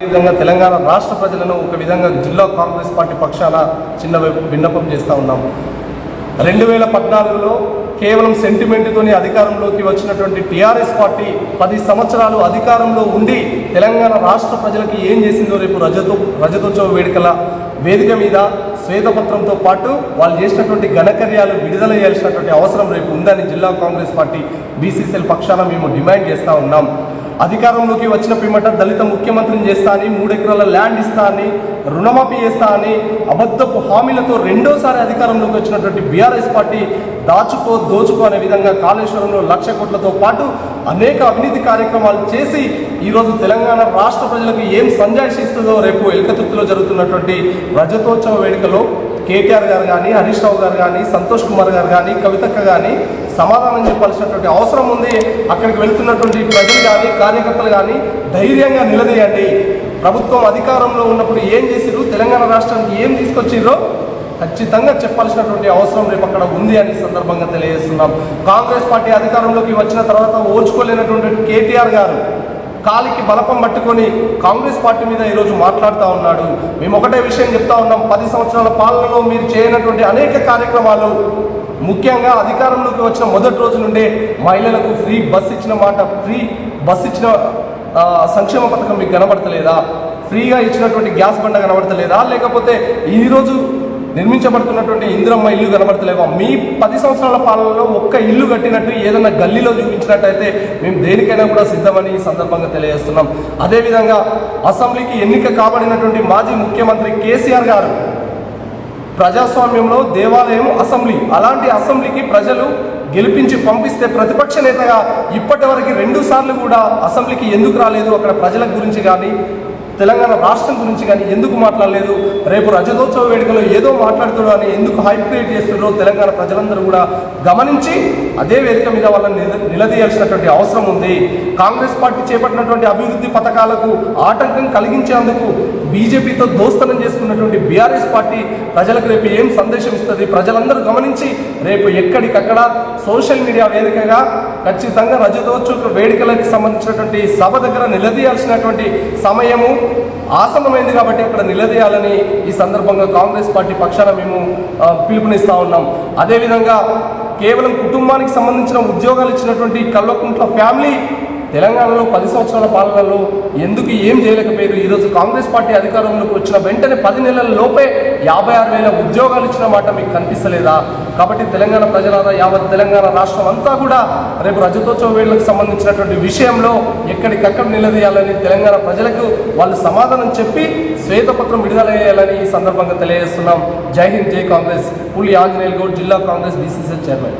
విధంగా తెలంగాణ రాష్ట్ర ప్రజలను ఒక విధంగా జిల్లా కాంగ్రెస్ పార్టీ పక్షాన చిన్న విన్నపం చేస్తూ ఉన్నాం. రెండు వేల పద్నాలుగులో కేవలం సెంటిమెంట్తోని అధికారంలోకి వచ్చినటువంటి టీఆర్ఎస్ పార్టీ పది సంవత్సరాలు అధికారంలో ఉండి తెలంగాణ రాష్ట్ర ప్రజలకి ఏం చేసిందో రేపు రజతో రజతోత్సవ వేడుకల వేదిక మీద శ్వేతపత్రంతో పాటు వాళ్ళు చేసినటువంటి ఘనకర్యాలు విడుదల చేయాల్సినటువంటి అవసరం రేపు ఉందని జిల్లా కాంగ్రెస్ పార్టీ బీసీసీఎల్ పక్షాన మేము డిమాండ్ చేస్తూ ఉన్నాం. అధికారంలోకి వచ్చిన పిమ్మట దళిత ముఖ్యమంత్రిని చేస్తా అని ల్యాండ్ ఇస్తా అని రుణమాఫీ చేస్తా అని అబద్ధపు హామీలతో రెండోసారి అధికారంలోకి వచ్చినటువంటి బీఆర్ఎస్ పార్టీ దాచుకో దోచుకో అనే విధంగా కాళేశ్వరంలో లక్ష కోట్లతో పాటు అనేక అవినీతి కార్యక్రమాలు చేసి ఈరోజు తెలంగాణ రాష్ట్ర ప్రజలకు ఏం సంజాయిషి ఇస్తుందో రేపు ఎల్కతుర్తిలో జరుగుతున్నటువంటి రజతోత్సవ వేడుకలో కేటీఆర్ గారు కానీ హరీష్ రావు గారు కానీ సంతోష్ కుమార్ గారు కానీ కవితక్క కానీ సమాధానం చెప్పాల్సినటువంటి అవసరం ఉంది. అక్కడికి వెళ్తున్నటువంటి ప్రజలు కానీ కార్యకర్తలు కానీ ధైర్యంగా నిలదీయండి. ప్రభుత్వం అధికారంలో ఉన్నప్పుడు ఏం చేసిర్రు? తెలంగాణ రాష్ట్రానికి ఏం తీసుకొచ్చిర్రో ఖచ్చితంగా చెప్పాల్సినటువంటి అవసరం రేపు అక్కడ ఉంది అని సందర్భంగా తెలియజేస్తున్నాం. కాంగ్రెస్ పార్టీ అధికారంలోకి వచ్చిన తర్వాత ఓర్చుకోలేనటువంటి కేటీఆర్ గారు కాలికి బలపం పట్టుకొని కాంగ్రెస్ పార్టీ మీద ఈరోజు మాట్లాడుతూ ఉన్నాడు. మేము ఒకటే విషయం చెప్తా ఉన్నాం. పది సంవత్సరాల పాలనలో మీరు చేయనటువంటి అనేక కార్యక్రమాలు ముఖ్యంగా అధికారంలోకి వచ్చిన మొదటి రోజు నుండే మహిళలకు ఫ్రీ బస్ ఇచ్చిన మాట ఫ్రీ బస్ ఇచ్చిన సంక్షేమ పథకం మీకు కనబడతలేదా? ఫ్రీగా ఇచ్చినటువంటి గ్యాస్ బండ కనబడతలేదా? లేకపోతే ఈరోజు నిర్మించబడుతున్నటువంటి ఇందిరమ్మ ఇల్లు కనబడతలేవు. మీ పది సంవత్సరాల పాలనలో ఒక్క ఇల్లు కట్టినట్టు ఏదైనా గల్లీలో చూపించినట్టయితే మేము దేనికైనా కూడా సిద్ధమని ఈ సందర్భంగా తెలియజేస్తున్నాం. అదేవిధంగా అసెంబ్లీకి ఎన్నిక కాబడినటువంటి మాజీ ముఖ్యమంత్రి కేసీఆర్ గారు ప్రజాస్వామ్యంలో దేవాలయం అసెంబ్లీ అలాంటి అసెంబ్లీకి ప్రజలు గెలిపించి పంపిస్తే ప్రతిపక్ష నేతగా ఇప్పటి వరకు రెండు సార్లు కూడా అసెంబ్లీకి ఎందుకు రాలేదు? అక్కడ ప్రజల గురించి కానీ తెలంగాణ రాష్ట్రం గురించి కానీ ఎందుకు మాట్లాడలేదు? రేపు రజతోత్సవ వేడుకలో ఏదో మాట్లాడుతాడు అని ఎందుకు హైప్ క్రియేట్ చేస్తున్నారో తెలంగాణ ప్రజలందరూ కూడా గమనించి అదే వేదిక మీద వాళ్ళని నిలదీయాల్సినటువంటి అవసరం ఉంది. కాంగ్రెస్ పార్టీ చేపట్టినటువంటి అభివృద్ధి పథకాలకు ఆటంకం కలిగించేందుకు బీజేపీతో దోస్తనం చేసుకున్నటువంటి బీఆర్ఎస్ పార్టీ ప్రజలకు రేపు ఏం సందేశం ఇస్తుంది? ప్రజలందరూ గమనించి రేపు ఎక్కడికక్కడ సోషల్ మీడియా వేదికగా ఖచ్చితంగా రజతోత్సవ వేడుకలకు సంబంధించినటువంటి సభ దగ్గర నిలదీయాల్సినటువంటి సమయము ఆసన్నమైంది కాబట్టి అక్కడ నిలదీయాలని ఈ సందర్భంగా కాంగ్రెస్ పార్టీ పక్షాన మేము పిలుపునిస్తా ఉన్నాం. అదేవిధంగా కేవలం కుటుంబానికి సంబంధించిన ఉద్యోగాలు ఇచ్చినటువంటి కల్వకుంట్ల ఫ్యామిలీ తెలంగాణలో పది సంవత్సరాల పాలనలో ఎందుకు ఏం చేయలేకపోయారు? ఈరోజు కాంగ్రెస్ పార్టీ అధికారంలోకి వచ్చిన వెంటనే పది నెలల లోపే యాభై ఆరు వేల ఉద్యోగాలు ఇచ్చిన మాట మీకు కనిపిస్తలేదా? కాబట్టి తెలంగాణ ప్రజలారా యావత్ తెలంగాణ రాష్ట్రం అంతా కూడా రేపు రజతోత్సవ వేళ్ళకు సంబంధించినటువంటి విషయంలో ఎక్కడికక్కడ నిలదీయాలని తెలంగాణ ప్రజలకు వాళ్ళు సమాధానం చెప్పి శ్వేతపత్రం విడుదల చేయాలని ఈ సందర్భంగా తెలియజేస్తున్నాం. జై హింద్ జై కాంగ్రెస్. పులి ఆంజనేయులు గౌడ్ జిల్లా కాంగ్రెస్ బీసీసీ చైర్మన్.